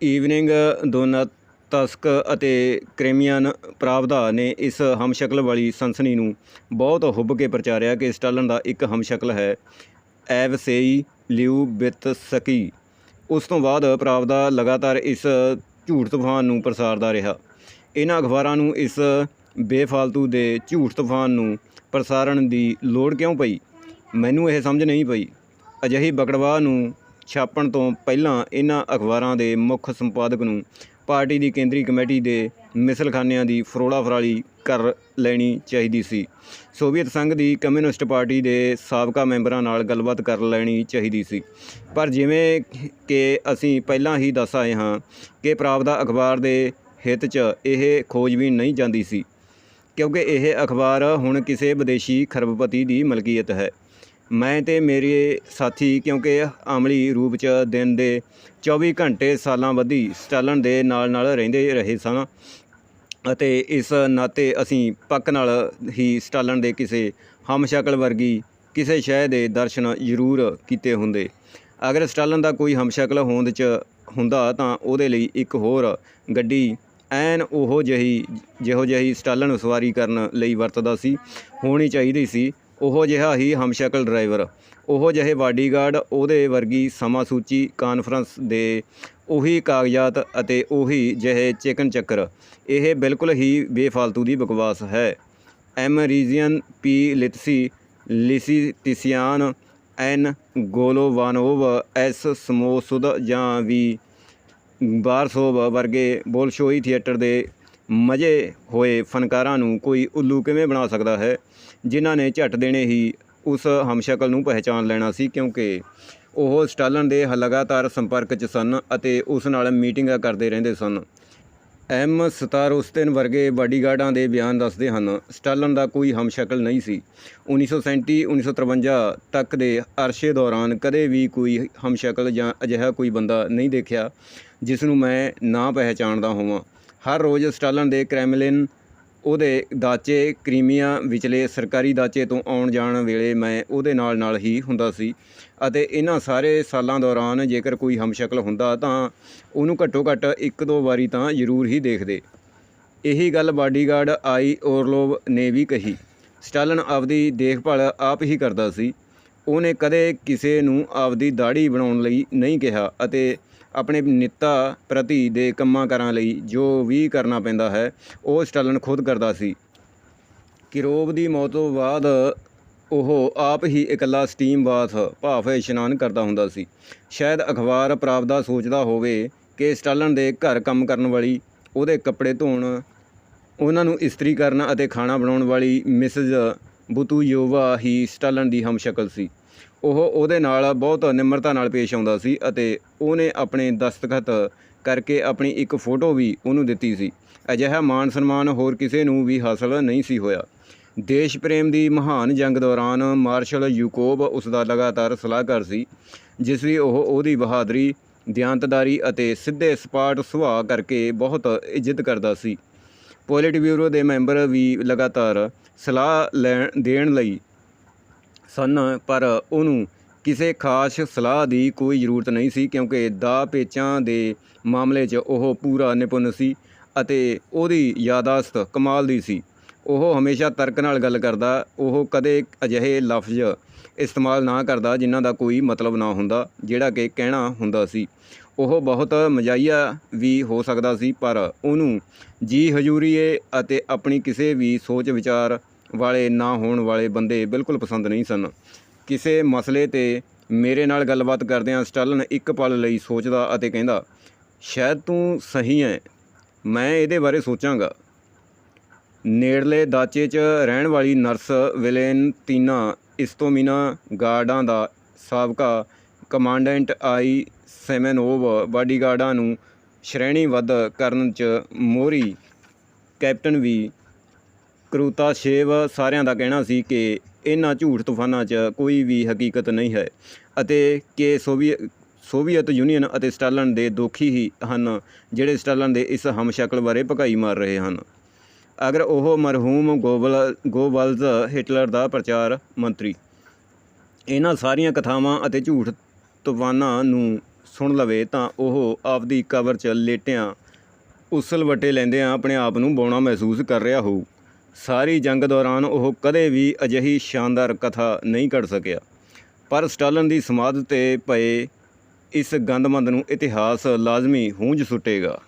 [SPEAKER 1] ਈਵਨਿੰਗ ਦੋਨਾਤਸਕ ਅਤੇ ਕ੍ਰੇਮੀਅਨ ਪ੍ਰਾਵਦਾ ਨੇ ਇਸ ਹਮਸ਼ਕਲ ਵਾਲੀ ਸਨਸਨੀ ਨੂੰ ਬਹੁਤ ਹੁੱਬ ਕੇ ਪ੍ਰਚਾਰਿਆ ਕਿ ਸਟਾਲਨ ਦਾ ਇੱਕ ਹਮਸ਼ਕਲ ਹੈ। ਐਵਸੇਈ ਲਿਊਬਿਤਸਕੀ ਉਸ ਤੋਂ ਬਾਅਦ ਪ੍ਰਾਵਦਾ ਲਗਾਤਾਰ ਇਸ ਝੂਠ ਤੂਫਾਨ ਨੂੰ ਪ੍ਰਸਾਰਦਾ ਰਿਹਾ। ਇਹਨਾਂ ਅਖਬਾਰਾਂ ਨੂੰ ਇਸ ਬੇਫਾਲਤੂ ਦੇ ਝੂਠ ਤੂਫਾਨ ਨੂੰ ਪ੍ਰਸਾਰਣ ਦੀ ਲੋੜ ਕਿਉਂ ਪਈ? ਮੈਨੂੰ ਇਹ ਸਮਝ ਨਹੀਂ ਪਈ। ਅਜਿਹੀ ਬਕੜਵਾ ਨੂੰ ਛਾਪਣ ਤੋਂ ਪਹਿਲਾਂ ਇਹਨਾਂ ਅਖਬਾਰਾਂ ਦੇ ਮੁੱਖ ਸੰਪਾਦਕ ਨੂੰ ਪਾਰਟੀ ਦੀ ਕੇਂਦਰੀ ਕਮੇਟੀ ਦੇ ਮਿਸਲਖਾਨਿਆਂ ਦੀ ਫਰੋਲਾ ਫਰਾਲੀ ਕਰ ਲੈਣੀ ਚਾਹੀਦੀ ਸੀ। ਸੋਵੀਅਤ ਸੰਘ ਦੀ ਕਮਿਊਨਿਸਟ ਪਾਰਟੀ ਦੇ ਸਾਬਕਾ ਮੈਂਬਰਾਂ ਨਾਲ ਗੱਲਬਾਤ ਕਰ ਲੈਣੀ ਚਾਹੀਦੀ ਸੀ। ਪਰ ਜਿਵੇਂ ਕਿ ਅਸੀਂ ਪਹਿਲਾਂ ਹੀ ਦੱਸ ਆਏ ਹਾਂ ਕਿ ਪ੍ਰਾਪਦਾ ਅਖਬਾਰ ਦੇ ਹਿੱਤ 'ਚ ਇਹ ਖੋਜ ਵੀ ਨਹੀਂ ਜਾਂਦੀ ਸੀ, ਕਿਉਂਕਿ ਇਹ ਅਖਬਾਰ ਹੁਣ ਕਿਸੇ ਵਿਦੇਸ਼ੀ ਖਰਬਪਤੀ ਦੀ ਮਲਕੀਅਤ ਹੈ। ਮੈਂ ਤੇ ਮੇਰੇ ਸਾਥੀ, ਕਿਉਂਕਿ ਅਮਲੀ ਰੂਪ 'ਚ ਦਿਨ ਦੇ 24 ਘੰਟੇ ਸਾਲਾਂ ਬੱਧੀ ਸਟਾਲਨ ਦੇ ਨਾਲ ਨਾਲ ਰਹਿੰਦੇ ਰਹੇ ਸਾਂ ਅਤੇ ਇਸ ਨਾਤੇ ਅਸੀਂ ਪੱਕ ਨਾਲ ਹੀ ਸਟਾਲਨ ਦੇ ਕਿਸੇ ਹਮਸ਼ਕਲ ਵਰਗੀ ਕਿਸੇ ਸ਼ੈ ਦੇ ਦਰਸ਼ਨ ਜ਼ਰੂਰ ਕੀਤੇ ਹੁੰਦੇ। ਅਗਰ ਸਟਾਲਨ ਦਾ ਕੋਈ ਹਮਸ਼ਕਲ ਹੋਂਦ 'ਚ ਹੁੰਦਾ ਤਾਂ ਉਹਦੇ ਲਈ ਇੱਕ ਹੋਰ ਗੱਡੀ ਐਨ ਉਹੋ ਜਿਹੀ, ਜਿਹੋ ਜਿਹੀ ਸਟਾਲਨ ਸਵਾਰੀ ਕਰਨ ਲਈ ਵਰਤਦਾ ਸੀ, ਹੋਣੀ ਚਾਹੀਦੀ ਸੀ। ਉਹੋ ਜਿਹਾ ਹੀ ਹਮਸ਼ਕਲ ਡਰਾਈਵਰ। ਉਹੋ ਜਿਹੇ ਬਾਡੀਗਾਰਡ ਉਹਦੇ ਵਰਗੀ ਸਮਾਂ ਸੂਚੀ, ਕਾਨਫਰੰਸ ਦੇ ਉਹੀ ਕਾਗਜ਼ਾਤ ਅਤੇ ਉਹੀ ਜਿਹੇ ਚਿਕਨ ਚੱਕਰ। ਇਹ ਬਿਲਕੁਲ ਹੀ ਬੇਫਾਲਤੂ ਦੀ ਬਕਵਾਸ ਹੈ। ਐਮਰੀਜ਼ੀਅਨ ਪੀ ਲਿਤਸੀ ਲਿਸੀਟਿਸਿਆਨ ਐਨ ਗੋਲੋਵਾਨੋਵ ਐਸ ਸਮੋਸੁਦ ਜਾਂ ਵੀ ਬਾਰਸੋਵ ਵਰਗੇ ਬੋਲਸ਼ੋਈ ਥੀਏਟਰ ਦੇ ਮਜੇ ਹੋਏ ਫਨਕਾਰਾਂ ਨੂੰ ਕੋਈ ਉੱਲੂ ਕਿਵੇਂ ਬਣਾ ਸਕਦਾ ਹੈ? ਜਿਨ੍ਹਾਂ ਨੇ ਝੱਟ ਦੇਣੇ ਹੀ ਉਸ ਹਮਸ਼ਕਲ ਨੂੰ ਪਹਿਚਾਨ ਲੈਣਾ ਸੀ, ਕਿਉਂਕਿ ਉਹ ਸਟਾਲਨ ਦੇ ਲਗਾਤਾਰ ਸੰਪਰਕ 'ਚ ਸਨ ਅਤੇ ਉਸ ਨਾਲ ਮੀਟਿੰਗਾਂ ਕਰਦੇ ਰਹਿੰਦੇ ਸਨ। ਐਮ ਸਤਾਰੋਸਤਿਨ ਵਰਗੇ ਬਾਡੀਗਾਰਡਾਂ ਦੇ ਬਿਆਨ ਦੱਸਦੇ ਹਨ, ਸਟਾਲਨ ਦਾ ਕੋਈ ਹਮਸ਼ਕਲ ਨਹੀਂ ਸੀ। 1937-1953 ਤੱਕ ਦੇ ਅਰਸ਼ੇ ਦੌਰਾਨ ਕਦੇ ਵੀ ਕੋਈ ਹਮਸ਼ਕਲ ਜਾਂ ਅਜਿਹਾ ਕੋਈ ਬੰਦਾ ਨਹੀਂ ਦੇਖਿਆ, ਜਿਸ ਨੂੰ ਮੈਂ ਨਾ ਪਹਿਚਾਣਦਾ ਹੋਵਾਂ। ਹਰ ਰੋਜ਼ ਸਟਾਲਨ ਦੇ ਕ੍ਰੈਮਲਿਨ, ਉਹਦੇ ਦਾਚੇ ਕ੍ਰੀਮੀਆ ਵਿਚਲੇ ਸਰਕਾਰੀ ਦਾਚੇ ਤੋਂ ਆਉਣ ਜਾਣ ਵੇਲੇ ਮੈਂ ਉਹਦੇ ਨਾਲ ਨਾਲ ਹੀ ਹੁੰਦਾ ਸੀ ਅਤੇ ਇਹਨਾਂ ਸਾਰੇ ਸਾਲਾਂ ਦੌਰਾਨ ਜੇਕਰ ਕੋਈ ਹਮਸ਼ਕਲ ਹੁੰਦਾ ਤਾਂ ਉਹਨੂੰ ਘੱਟੋ ਘੱਟ ਇੱਕ ਦੋ ਵਾਰੀ ਤਾਂ ਜ਼ਰੂਰ ਹੀ ਦੇਖਦੇ। ਇਹੀ ਗੱਲ ਬਾਡੀਗਾਰਡ ਆਈ ਔਰਲੋਵ ਨੇ ਵੀ ਕਹੀ, ਸਟਾਲਨ ਆਪਦੀ ਦੇਖਭਾਲ ਆਪ ਹੀ ਕਰਦਾ ਸੀ। ਉਹਨੇ ਕਦੇ ਕਿਸੇ ਨੂੰ ਆਪਦੀ ਦਾੜੀ ਬਣਾਉਣ ਲਈ ਨਹੀਂ ਕਿਹਾ ਅਤੇ ਆਪਣੇ ਨਿੱਤਾ ਪ੍ਰਤੀ ਦੇ ਕੰਮਾਂ ਕਾਰਾਂ ਲਈ ਜੋ ਵੀ ਕਰਨਾ ਪੈਂਦਾ ਹੈ, ਉਹ ਸਟਾਲਨ ਖੁਦ ਕਰਦਾ ਸੀ। ਕਿਰੋਵ ਦੀ ਮੌਤ ਤੋਂ ਬਾਅਦ ਉਹ ਆਪ ਹੀ ਇਕੱਲਾ ਸਟੀਮ ਬਾਥ ਭਾਫ ਇਸ਼ਨਾਨ ਕਰਦਾ ਹੁੰਦਾ ਸੀ। ਸ਼ਾਇਦ ਅਖਬਾਰ ਪ੍ਰਾਪਦਾ ਸੋਚਦਾ ਹੋਵੇ ਕਿ ਸਟਾਲਨ ਦੇ ਘਰ ਕੰਮ ਕਰਨ ਵਾਲੀ, ਉਹਦੇ ਕੱਪੜੇ ਧੋਣ, ਉਹਨਾਂ ਨੂੰ ਇਸਤਰੀ ਕਰਨ ਅਤੇ ਖਾਣਾ ਬਣਾਉਣ ਵਾਲੀ ਮਿਸਿਸ ਬੁਤੂਯੋਵਾ ਹੀ ਸਟਾਲਨ ਦੀ ਹਮਸ਼ਕਲ ਸੀ। ਉਹ ਉਹਦੇ ਨਾਲ ਬਹੁਤ ਨਿਮਰਤਾ ਨਾਲ ਪੇਸ਼ ਆਉਂਦਾ ਸੀ ਅਤੇ ਉਹਨੇ ਆਪਣੇ ਦਸਤਖਤ ਕਰਕੇ ਆਪਣੀ ਇੱਕ ਫੋਟੋ ਵੀ ਉਹਨੂੰ ਦਿੱਤੀ ਸੀ। ਅਜਿਹਾ ਮਾਣ ਸਨਮਾਨ ਹੋਰ ਕਿਸੇ ਨੂੰ ਵੀ ਹਾਸਲ ਨਹੀਂ ਸੀ ਹੋਇਆ। ਦੇਸ਼ ਪ੍ਰੇਮ ਦੀ ਮਹਾਨ ਜੰਗ ਦੌਰਾਨ ਮਾਰਸ਼ਲ ਯੂਕੋਬ ਉਸ ਦਾ ਲਗਾਤਾਰ ਸਲਾਹਕਾਰ ਸੀ, ਜਿਸ ਲਈ ਉਹ ਉਹਦੀ ਬਹਾਦਰੀ, ਦਿਆਂਤਦਾਰੀ ਅਤੇ ਸਿੱਧੇ ਸਪਾਟ ਸੁਭਾਅ ਕਰਕੇ ਬਹੁਤ ਇੱਜ਼ਤ ਕਰਦਾ ਸੀ। ਪੋਲਿਟ ਬਿਊਰੋ ਦੇ ਮੈਂਬਰ ਵੀ ਲਗਾਤਾਰ ਸਲਾਹ ਲੈਣ, ਦੇਣ ਲਈ ਸਨ, ਪਰ ਉਹਨੂੰ ਕਿਸੇ ਖਾਸ ਸਲਾਹ ਦੀ ਕੋਈ ਜ਼ਰੂਰਤ ਨਹੀਂ ਸੀ, ਕਿਉਂਕਿ ਦਾ ਪੇਚਾਂ ਦੇ ਮਾਮਲੇ 'ਚ ਉਹ ਪੂਰਾ ਨਿਪੁੰਨ ਸੀ ਅਤੇ ਉਹਦੀ ਯਾਦਾਸ਼ਤ ਕਮਾਲ ਦੀ ਸੀ। ਉਹ ਹਮੇਸ਼ਾ ਤਰਕ ਨਾਲ ਗੱਲ ਕਰਦਾ, ਉਹ ਕਦੇ ਅਜਿਹੇ ਲਫ਼ਜ਼ ਇਸਤੇਮਾਲ ਨਾ ਕਰਦਾ ਜਿਨ੍ਹਾਂ ਦਾ ਕੋਈ ਮਤਲਬ ਨਾ ਹੁੰਦਾ, ਜਿਹੜਾ ਕਿ ਕਹਿਣਾ ਹੁੰਦਾ ਸੀ। ਉਹ ਬਹੁਤ ਮਜ਼ਾਈਆ ਵੀ ਹੋ ਸਕਦਾ ਸੀ, ਪਰ ਉਹਨੂੰ ਜੀ ਹਜ਼ੂਰੀਏ ਅਤੇ ਆਪਣੀ ਕਿਸੇ ਵੀ ਸੋਚ ਵਿਚਾਰ ਵਾਲੇ ਨਾ ਹੋਣ ਵਾਲੇ ਬੰਦੇ ਬਿਲਕੁਲ ਪਸੰਦ ਨਹੀਂ ਸਨ। ਕਿਸੇ ਮਸਲੇ ਤੇ ਮੇਰੇ ਨਾਲ ਗੱਲਬਾਤ ਕਰਦਿਆਂ ਸਟਾਲਨ ਇੱਕ ਪਲ ਲਈ ਸੋਚਦਾ ਅਤੇ ਕਹਿੰਦਾ, ਸ਼ਾਇਦ ਤੂੰ ਸਹੀ ਹੈ, ਮੈਂ ਇਹਦੇ ਬਾਰੇ ਸੋਚਾਂਗਾ। ਨੇੜਲੇ ਦਾਚੇ 'ਚ ਰਹਿਣ ਵਾਲੀ ਨਰਸ ਵਿਲੇਨਤੀਨਾ ਇਸਤੋਮੀਨਾ ਗਾਰਡਾਂ ਦਾ ਸਾਬਕਾ ਕਮਾਂਡੈਂਟ ਆਈ ਸੈਮਨੋਵ ਬਾਡੀਗਾਰਡਾਂ ਨੂੰ ਸ਼੍ਰੇਣੀਬੱਧ ਕਰਨ 'ਚ ਮੋਹਰੀ ਕੈਪਟਨ ਵੀ ਕਰੂਤਾਸ਼ੇਵ ਸਾਰਿਆਂ ਦਾ ਕਹਿਣਾ ਸੀ ਕਿ ਇਹਨਾਂ ਝੂਠ ਤੂਫਾਨਾਂ 'ਚ ਕੋਈ ਵੀ ਹਕੀਕਤ ਨਹੀਂ ਹੈ ਅਤੇ ਕਿ ਸੋਵੀ, ਸੋਵੀਅਤ ਯੂਨੀਅਨ ਅਤੇ ਸਟਾਲਨ ਦੇ ਦੋਖੀ ਹੀ ਹਨ ਜਿਹੜੇ ਸਟਾਲਨ ਦੇ ਇਸ ਹਮਸ਼ਕਲ ਬਾਰੇ ਭਕਾਈ ਮਾਰ ਰਹੇ ਹਨ। ਅਗਰ ਉਹ ਮਰਹੂਮ ਗੋਬਲ ਗੋਬਲਜ਼ ਹਿਟਲਰ ਦਾ ਪ੍ਰਚਾਰ ਮੰਤਰੀ। ਇਹਨਾਂ ਸਾਰੀਆਂ ਕਥਾਵਾਂ ਅਤੇ ਝੂਠ ਤੂਫਾਨਾਂ ਨੂੰ ਸੁਣ ਲਵੇ ਤਾਂ ਉਹ ਆਪਦੀ ਕਬਰ 'ਚ ਲੇਟਿਆਂ, ਉਸਲ ਵਟੇ ਲੈਂਦਿਆਂ ਆਪਣੇ ਆਪ ਨੂੰ ਬੌਣਾ ਮਹਿਸੂਸ ਕਰ ਰਿਹਾ ਹੋਊ। ਸਾਰੀ ਜੰਗ ਦੌਰਾਨ ਉਹ ਕਦੇ ਵੀ ਅਜਿਹੀ ਸ਼ਾਨਦਾਰ ਕਥਾ ਨਹੀਂ ਕੱਢ ਸਕਿਆ। ਪਰ ਸਟਾਲਨ ਦੀ ਸਮਾਧ ਤੇ ਪਏ ਇਸ ਗੰਦਮੰਦ ਨੂੰ ਇਤਿਹਾਸ ਲਾਜ਼ਮੀ ਹੂੰਝ ਸੁੱਟੇਗਾ।